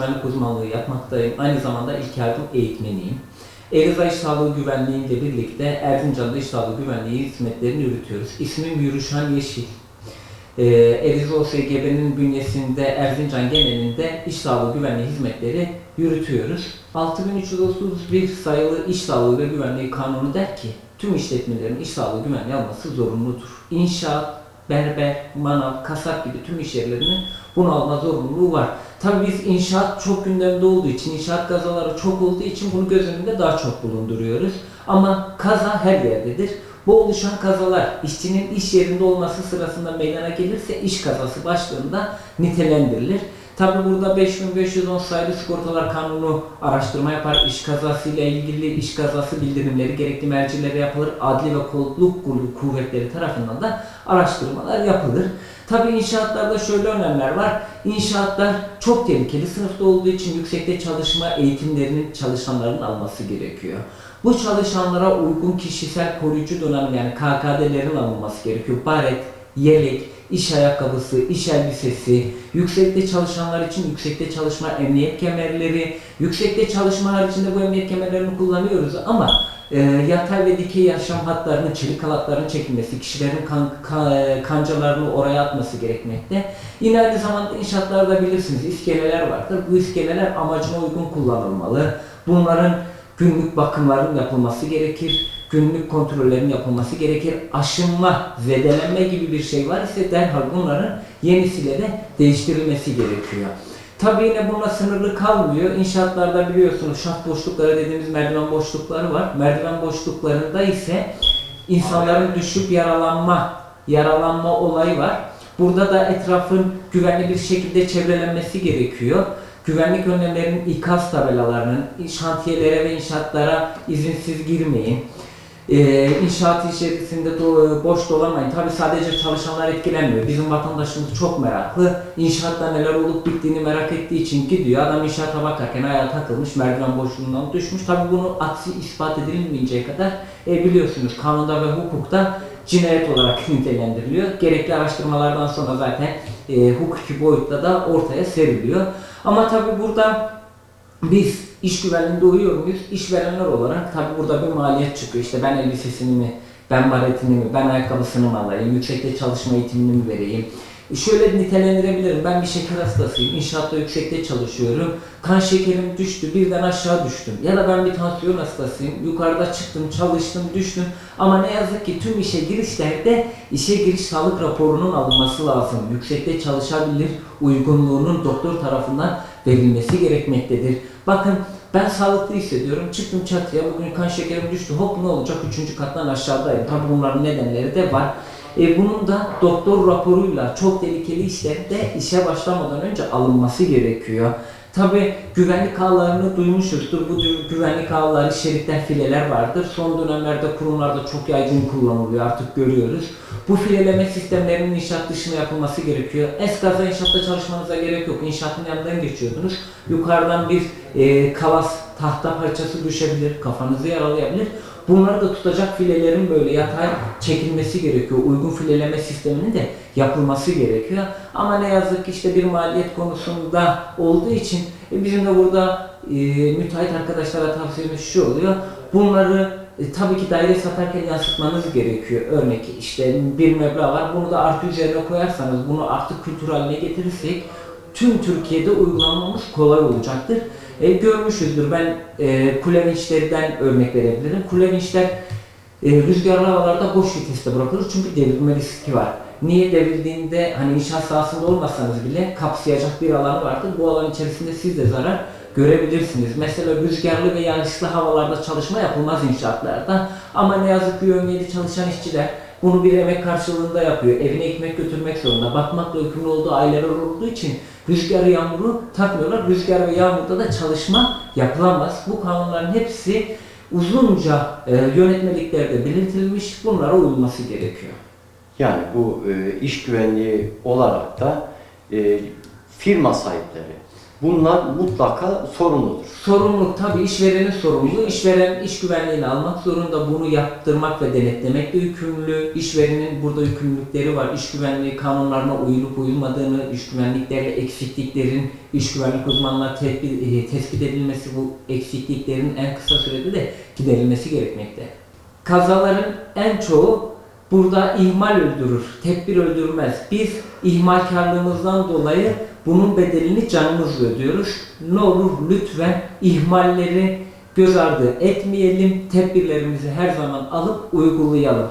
güvenlik uzmanlığı yapmaktayım. Aynı zamanda ilk yardım eğitmeniyim. Eliza İş Sağlığı Güvenliği ile birlikte Erzincan'da İş Sağlığı Güvenliği hizmetlerini yürütüyoruz. İsmim Yürüşan Yeşil. Ee, Eliza OSGB'nin bünyesinde Erzincan genelinde iş sağlığı güvenliği hizmetleri yürütüyoruz. 6331 sayılı İş Sağlığı ve Güvenliği Kanunu der ki tüm işletmelerin iş sağlığı güvenliği alması zorunludur. İnşaat, berber, manav, kasap gibi tüm iş yerlerinin bunu alma zorunluluğu var. Tabii biz inşaat çok gündemde olduğu için, inşaat kazaları çok olduğu için bunu göz önünde daha çok bulunduruyoruz. Ama kaza her yerdedir. Bu oluşan kazalar işçinin iş yerinde olması sırasında meydana gelirse iş kazası başlığında nitelendirilir. Tabi burada 5510 sayılı sigortalar kanunu araştırma yapar. İş kazası ile ilgili iş kazası bildirimleri gerekli mercilere yapılır. Adli ve kolluk kuvvetleri tarafından da araştırmalar yapılır. Tabi inşaatlarda şöyle önemler var. İnşaatlar çok tehlikeli. Sınıfta olduğu için yüksekte çalışma eğitimlerinin çalışanların alması gerekiyor. Bu çalışanlara uygun kişisel koruyucu donanım yani KKD'lerin alınması gerekiyor. Baret, yelek, iş ayakkabısı, iş elbisesi, yüksekte çalışanlar için yüksekte çalışma emniyet kemerleri, yüksekte çalışma haricinde bu emniyet kemerlerini kullanıyoruz ama e, yatay ve dikey yaşam hatlarının, çelik halatların çekilmesi, kişilerin kan, ka- kancalarını oraya atması gerekmekte. Yine aynı zamanda inşaatlarda bilirsiniz iskeleler vardır. Bu iskeleler amacına uygun kullanılmalı. Bunların günlük bakımların yapılması gerekir. Günlük kontrollerin yapılması gerekir. Aşınma, zedelenme gibi bir şey var ise derhal bunların yenisiyle de değiştirilmesi gerekiyor. Tabii yine bununla sınırlı kalmıyor. İnşaatlarda biliyorsunuz şaft boşlukları dediğimiz merdiven boşlukları var. Merdiven boşluklarında ise insanların düşüp yaralanma, yaralanma olayı var. Burada da etrafın güvenli bir şekilde çevrelenmesi gerekiyor. Güvenlik önlemlerinin ikaz tabelalarının şantiyelere ve inşaatlara izinsiz girmeyin. Ee, inşaat içerisinde do- boş dolamayın. Tabi sadece çalışanlar etkilenmiyor. Bizim vatandaşımız çok meraklı. İnşaatta neler olup bittiğini merak ettiği için gidiyor. Adam inşaata bakarken ayağa takılmış, merdiven boşluğundan düşmüş. Tabi bunu aksi ispat edilmeyinceye kadar e, biliyorsunuz kanunda ve hukukta cinayet olarak nitelendiriliyor. Gerekli araştırmalardan sonra zaten e, hukuki boyutta da ortaya seriliyor. Ama tabi burada biz iş güvenliğinde uyuyor muyuz? İşverenler olarak tabi burada bir maliyet çıkıyor. İşte ben elbisesini mi, ben baretini mi, ben ayakkabısını mı alayım, yüksekte çalışma eğitimini mi vereyim? E Şöyle nitelendirebilirim. Ben bir şeker hastasıyım. İnşaatta yüksekte çalışıyorum. Kan şekerim düştü. Birden aşağı düştüm. Ya da ben bir tansiyon hastasıyım. Yukarıda çıktım, çalıştım, düştüm. Ama ne yazık ki tüm işe girişlerde işe giriş sağlık raporunun alınması lazım. Yüksekte çalışabilir uygunluğunun doktor tarafından verilmesi gerekmektedir. Bakın ben sağlıklı hissediyorum. Çıktım çatıya. Bugün kan şekerim düştü. Hop ne olacak? Üçüncü kattan aşağıdayım. Tabi bunların nedenleri de var. E, bunun da doktor raporuyla çok tehlikeli işlerde işe başlamadan önce alınması gerekiyor. Tabi güvenlik ağlarını duymuşuzdur. Bu güvenlik ağları şeritten fileler vardır. Son dönemlerde kurumlarda çok yaygın kullanılıyor artık görüyoruz. Bu fileleme sistemlerinin inşaat dışına yapılması gerekiyor. Eskaza inşaatta çalışmanıza gerek yok. İnşaatın yanından geçiyordunuz. Yukarıdan bir e, kalas tahta parçası düşebilir, kafanızı yaralayabilir. Bunları da tutacak filelerin böyle yatay çekilmesi gerekiyor. Uygun fileleme sisteminin de yapılması gerekiyor. Ama ne yazık ki işte bir maliyet konusunda olduğu için e, bizim de burada e, müteahhit arkadaşlara tavsiyemiz şu oluyor. Bunları e, tabii ki daire satarken yansıtmanız gerekiyor. Örnek işte bir meblağ var. Bunu da artı üzerine koyarsanız, bunu artı kültür haline getirirsek tüm Türkiye'de uygulamamız kolay olacaktır. E, görmüşüzdür. Ben e, kule vinçlerinden örnek verebilirim. Kule vinçler e, rüzgarlı havalarda boş viteste bırakılır çünkü devrilme riski var. Niye devrildiğinde hani inşaat sahasında olmasanız bile kapsayacak bir alanı vardır. Bu alan içerisinde siz de zarar görebilirsiniz. Mesela rüzgarlı ve yağışlı havalarda çalışma yapılmaz inşaatlarda. Ama ne yazık ki yönleri çalışan işçiler bunu bir emek karşılığında yapıyor. Evine ekmek götürmek zorunda. Bakmakla yükümlü olduğu aileler olduğu için rüzgarı yağmuru takmıyorlar. Rüzgar ve yağmurda da çalışma yapılamaz. Bu kanunların hepsi uzunca e, yönetmeliklerde belirtilmiş. Bunlara uyulması gerekiyor. Yani bu e, iş güvenliği olarak da e, firma sahipleri bunlar mutlaka sorumludur. Sorumluluk tabii işverenin sorumluluğu. İşveren iş güvenliğini almak zorunda. Bunu yaptırmak ve denetlemekle yükümlü. İşverenin burada yükümlülükleri var. İş güvenliği kanunlarına uyulup uyulmadığını, iş güvenliklerle eksikliklerin, iş güvenlik uzmanlar tespit, e, tespit edilmesi, bu eksikliklerin en kısa sürede de giderilmesi gerekmekte. Kazaların en çoğu burada ihmal öldürür, tedbir öldürmez. Biz ihmalkarlığımızdan dolayı bunun bedelini canımızla ödüyoruz. Ne olur lütfen ihmalleri göz ardı etmeyelim, tedbirlerimizi her zaman alıp uygulayalım.